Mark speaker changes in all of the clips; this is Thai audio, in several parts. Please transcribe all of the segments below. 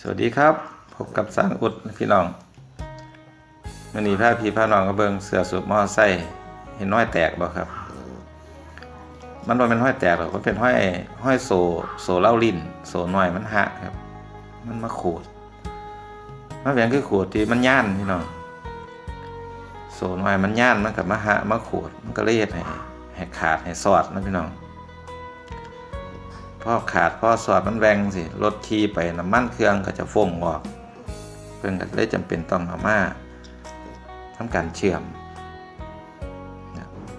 Speaker 1: สวัสดีครับ พบกับสางอุดพี่น้องมันนี้พาพี่พาน้องก็เบิงเสือสูบมอไซค์เห็นห้อยแตกบ่ครับ มันว่าเป็นห้อยแตกหรอกมันเป็นห้อยห้อยโซโซเล่าลิ้นโซหน่อยมันหักครับ มันมาขูดมันเป็นคือขูดที่มันย่านพี่น้องโซหน่อยมันย่านมันกับมาหะมาขูดมันก็เลยดให้ให้ขาดให้สอดนะพี่น้อง พ่อขาดพ่อสอดมันแวงสิรถขี่ไปน้ำมันเครื่องก็จะฟงออก เพิ่นก็เลยจำเป็นต้องเอามาทำการเชื่อม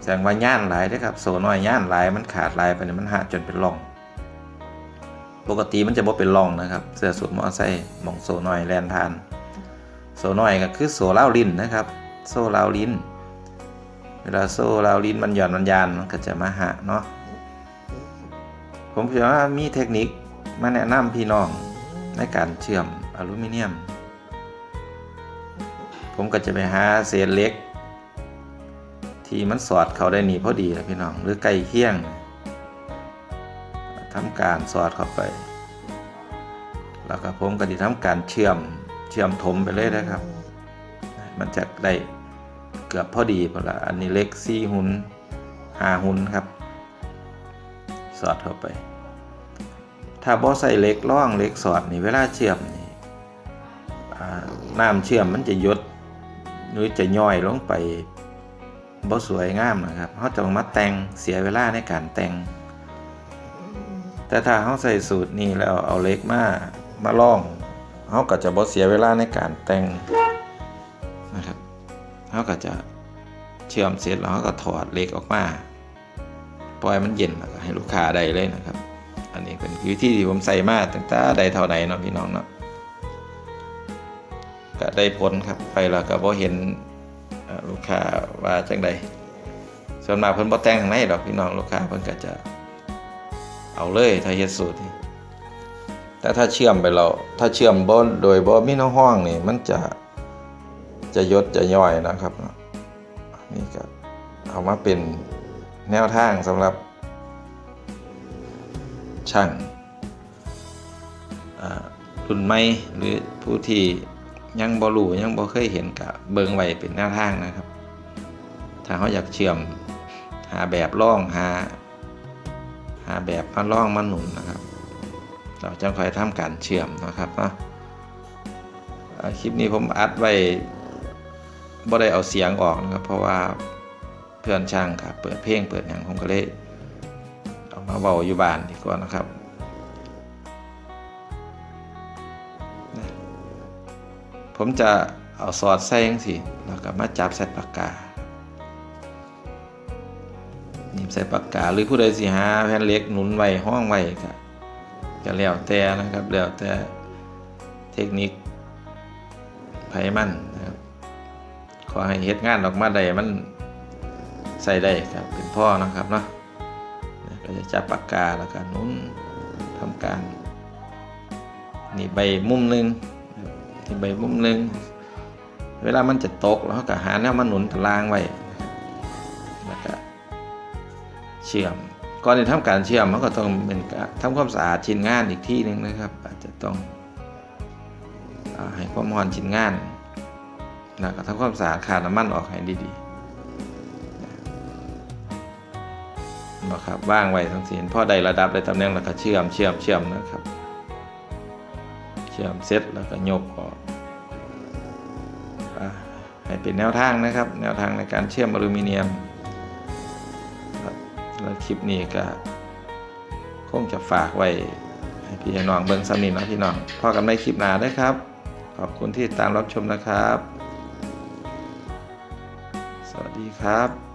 Speaker 1: แสดงว่าย่านหลายด้ครับโซน้อยย่านหลายมันขาดหลายไปเนี่ยมันหักจนเป็นร่อง ปกติมันจะบ่เป็นร่องนะครับ เสื้อสูทมอไซค์มองโซน้อยแลนทาน โซน้อยก็คือโซเล่าวลิ้นนะครับ โซ่ลาวลิ้น เวลาโซ่ลาวลิ้นมันหย่อนมันยานมันก็จะมาหักเนาะ ผมคิดว่ามีเทคนิคมาแนะนำพี่น้องในการเชื่อมอลูมิเนียม ผมก็จะไปหาเศษเหล็ก ที่มันสอดเข้าได้นีพอดีนะพี่น้อง หรือใกล้เคียงทำการสอดเข้าไป แล้วก็ผมก็จะทำการเชื่อมเชื่อมถมไปเลยนะครับ มันจะได้เกือบพอดีพอละอันนี้เล็กสี่หุนหาหุนครับ สอดเข้าไป ถ้าบ่ใส่เหล็กร่องเหล็กสอดนี่เวลาเชื่อมนี่น้ำเชื่อมมันจะยดหรือจะย่อยลงไปบ่สวยงามนะครับเขาจะมาแต่งเสียเวลาในการแต่ง แต่ถ้าเขาใส่สูตรนี้แล้วเอาเล็กมามาล่องเขาก็จะบ่เสียเวลาในการแต่งนะครับเขาก็จะเชื่อมเสร็จแล้วเขาก็ถอดเล็กออกมา ปล่อยมันเย็นแล้วก็ให้ลูกค้าได้เลยนะครับ อันนี้เป็นวิธีที่ผมใส่มาตั้งแต่ใดเท่าใดเนาะพี่น้องเนาะก็ได้ผลครับไปแล้วก็บ่เห็นลูกค้าว่าจังใดส่วนมากเพิ่นบ่แต่งข้างในดอกพี่น้องลูกค้าเพิ่นก็จะเอาเลยถ้าเฮ็ดสูตรแต่ถ้าเชื่อมไปแล้วถ้าเชื่อมบ่โดยบ่มีน้ำห้องนี่มันจะจะยดจะย่อยนะครับนี่ก็เอามาเป็น แนวทางสำหรับ ช่างรุ่นใหม่หรือผู้ที่ยังบ่รู้ยังบ่เคยเห็นกับเบิงไว้เป็นแนวทางนะครับ ถ้าเขาอยากเชื่อมหาแบบล่องหา หาแบบมาล่องมาหนุนนะครับ เราจะคอยทำการเชื่อมนะครับเนาะคลิปนี้ผมอัดไว้บ่ได้เอาเสียงออกนะครับ เพราะว่า พื่อนช่างครับเปิดเพลงเปิดอย่างผมก็เลยเอามาเบาอยู่บ้านดีกว่านะครับผมจะเอาสอดใส่ยังสิแล้วก็มาจับใส่ปากกาหนีบใส่ปากกาหรือผู้ใดสิหาแผ่นเล็กหนุนไว้ห้องไว้ก็จะแล้วแต่นะครับแล้วแต่เทคนิคไผมันนะครับขอให้เฮ็ดงานออกมาได้มัน ใส่ได้ครับเป็นพ่อนะครับเนาะก็จะจับปากกาแล้วก็นุนทำการนี่ใบมุมหนึ่งนี่ใบมุมหนึ่งเวลามันจะตกแล้วก็หาแนวมาหนุนตารางไว้แล้วก็เชื่อมก่อนที่ทำการเชื่อมมันก็ต้องเป็นการทำความสะอาดชิ้นงานอีกที่หนึ่งนะครับ อาจจะต้องอให้ความร้อนชิ้นงานแล้วก็ทำความสะอาดขาดน้ำมันออกให้ดีๆ นะครับว่างไว้ทั้งสิ้นพอได้ระดับได้ตำแหน่งแล้วก็เชื่อมเชื่อมเชื่อมนะครับ เชื่อมเสร็จแล้วก็ยกออกให้เป็นแนวทางนะครับ แนวทางในการเชื่อมอลูมิเนียมครับแล้วคลิปนี้ก็คงจะฝากไว้ให้พี่น้องเบิ่งสำนินนะพี่น้องพอกันในคลิปหน้าด้วยครับ ขอบคุณที่ติดตามรับชมนะครับ สวัสดีครับ